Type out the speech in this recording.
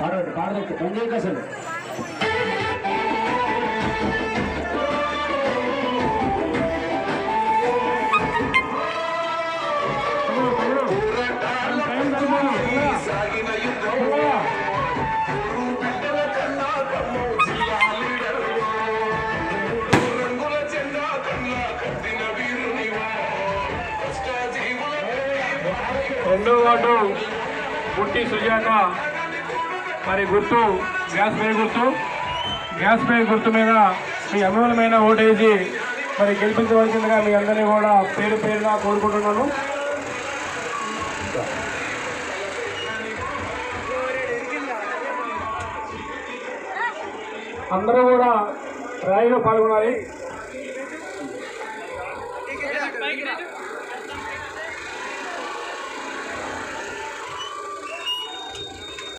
பாடுறது பாடுறது உங்களுக்கா சொல்லு Darling. రెండో వార్డు పుట్టి సుజాత. మరి గుర్తు గ్యాస్ పే గుర్తు. గ్యాస్ పే గుర్తు మీద మీ అమూల్యమైన ఓటేసి మరి గెలిపించవలసిందిగా మీ అందరినీ కూడా పేరు పేరుగా కోరుకుంటున్నాను. అందరూ కూడా ర్యాలీలో పాల్గొనాలి.